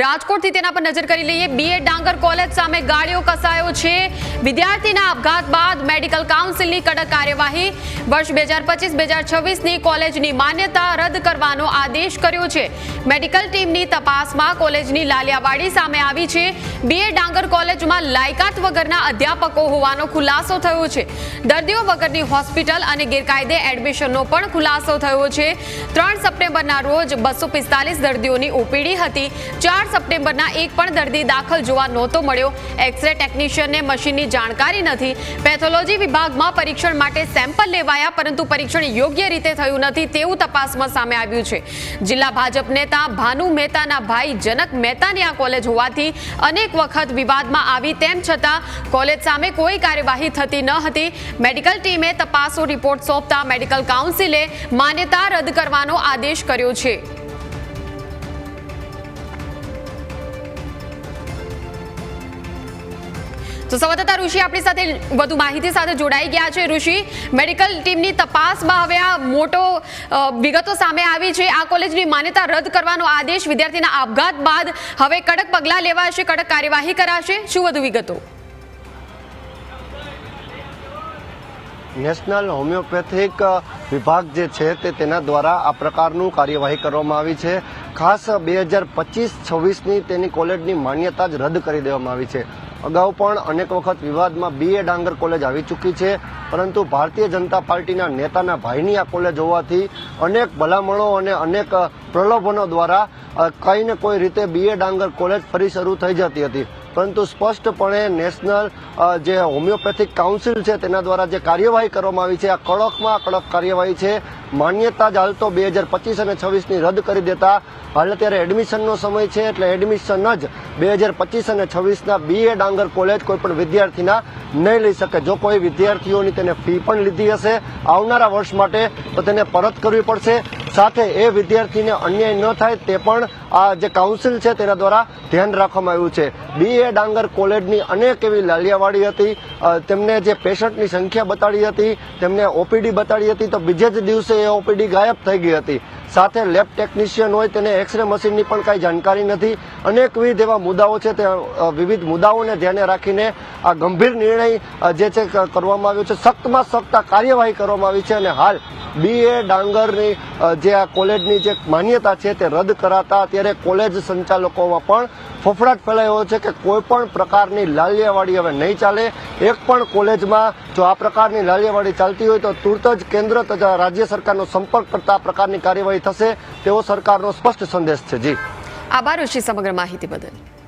રાજકોટથી તેના પર નજર કરી લઈએ. બીએ ડાંગર કોલેજ સામે ગાડીઓ કસાયો છે. વિદ્યાર્થીના આપઘાત બાદ મેડિકલ કાઉન્સિલની કડક કાર્યવાહી. વર્ષ બે હજાર પચીસ, બે હજાર છવ્વીસની કોલેજની માન્યતા રદ કરવાનો આદેશ કર્યો છે. મેડિકલ ટીમની તપાસમાં કોલેજની લાલિયાવાડી સામે આવી છે. બીએ ડાંગર કોલેજમાં લાયકાત વગરના અધ્યાપકો હોવાનો ખુલાસો થયો છે. દર્દીઓ વગરની હોસ્પિટલ અને ગેરકાયદે એડમિશનનો પણ ખુલાસો થયો છે. ત્રણ સપ્ટેમ્બરના રોજ બસો દર્દીઓની ઓપીડી હતી. ચાર સપ્ટેમ્બરના એક પણ દર્દી દાખલ જોવા નહોતો મળ્યો. એક્સરે ટેકનિશિયનને મશીનની જાણકારી નથી. પેથોલોજી વિભાગમાં પરીક્ષણ માટે સેમ્પલ લેવાયા, પરંતુ પરીક્ષણ યોગ્ય રીતે થયું નથી તેવું તપાસમાં સામે આવ્યું છે. જિલ્લા ભાજપ નેતા ભાનુ મહેતાના ભાઈ જનક મહેતાની આ કોલેજ હોવાથી અનેક વખત વિવાદમાં આવી, તેમ છતાં કોલેજ સામે કોઈ કાર્યવાહી થતી ન હતી. મેડિકલ ટીમે તપાસો રિપોર્ટ સોંપતા મેડિકલ કાઉન્સિલે માન્યતા રદ કરવાનો આદેશ કર્યો છે. તો સંવાદદાતા ઋષિ આપણી સાથે વધુ માહિતી સાથે જોડાઈ ગયા છે. ઋષિ, મેડિકલ ટીમની તપાસમાં હવે આ મોટો વિગતો સામે આવી છે. આ કોલેજની માન્યતા રદ કરવાનો આદેશ વિદ્યાર્થીના આપઘાત બાદ હવે કડક પગલાં લેવાશે, કડક કાર્યવાહી કરાશે. શું વધુ વિગતો? નેશનલ હોમિયોપેથિક વિભાગ જે છે તે તેના દ્વારા આ પ્રકારનું કાર્યવાહી કરવામાં આવી છે. ખાસ બે હજાર પચીસ છવ્વીસની તેની કોલેજની માન્યતા જ રદ કરી દેવામાં આવી છે. અગાઉ પણ અનેક વખત વિવાદમાં બીએ ડાંગર કોલેજ આવી ચૂકી છે, પરંતુ ભારતીય જનતા પાર્ટીના નેતાના ભાઈની આ કોલેજ હોવાથી અનેક ભલામણો અને અનેક પ્રલોભનો દ્વારા કંઈ ને કોઈ રીતે બીએ ડાંગર કોલેજ ફરી શરૂ થઈ જતી હતી. પરંતુ સ્પષ્ટપણે નેશનલ જે હોમિયોપેથિક કાઉન્સિલ છે તેના દ્વારા જે કાર્યવાહી કરવામાં આવી છે, આ કડકમાં કડક કાર્યવાહી છે. માન્યતા જ હાલ તો બે હજાર પચીસ અને છવ્વીસની રદ કરી દેતા. હાલ અત્યારે એડમિશનનો સમય છે એટલે એડમિશન જ બે હજાર પચીસ અને છવ્વીસના બીએ ડાંગર કોલેજ કોઈપણ વિદ્યાર્થીના નહીં લઈ શકે. જો કોઈ વિદ્યાર્થીઓની તેને ફી પણ લીધી હશે આવનારા વર્ષ માટે, તો તેને પરત કરવી પડશે. સાથે એ વિદ્યાર્થીને અન્યાય ન થાય તે પણ આ જે કાઉન્સિલ છે તેના દ્વારા ધ્યાન રાખવામાં આવ્યું છે. બીએ ડાંગર કોલેજની અનેક એવી લાલિયાવાડી હતી તેમને જે પેશન્ટની સંખ્યા બતાડી હતી, તેમને ઓપીડી બતાડી હતી, તો બીજે જ દિવસે એ ઓપીડી ગાયબ થઈ ગઈ હતી. સાથે લેબ ટેકનિશિયન હોય, તેને એક્સરે મશીનની પણ કાંઈ જાણકારી નથી. અનેકવિધ એવા મુદ્દાઓ છે તે વિવિધ મુદ્દાઓને ધ્યાને રાખીને આ ગંભીર નિર્ણય જે છે કરવામાં આવ્યો છે. સખ્તમાં સખ્ત કાર્યવાહી કરવામાં આવી છે અને હાલ બીએ ડાંગરની જે આ કોલેજની જે માન્યતા છે તે રદ કરાતા અત્યારે કોલેજ સંચાલકોમાં પણ ફફડાટ ફેલાયો છે કે કોઈ પણ પ્રકારની લાલિયાવાડી હવે નહીં ચાલે. એક પણ કોલેજમાં જો આ પ્રકારની લાલિયાવાડી ચાલતી હોય તો તુરત જ કેન્દ્ર તથા રાજ્ય સરકારનો સંપર્ક કરતા આ પ્રકારની કાર્યવાહી થશે તેવો સરકારનો સ્પષ્ટ સંદેશ છે. જી. આભાર સમગ્ર માહિતી બદલ.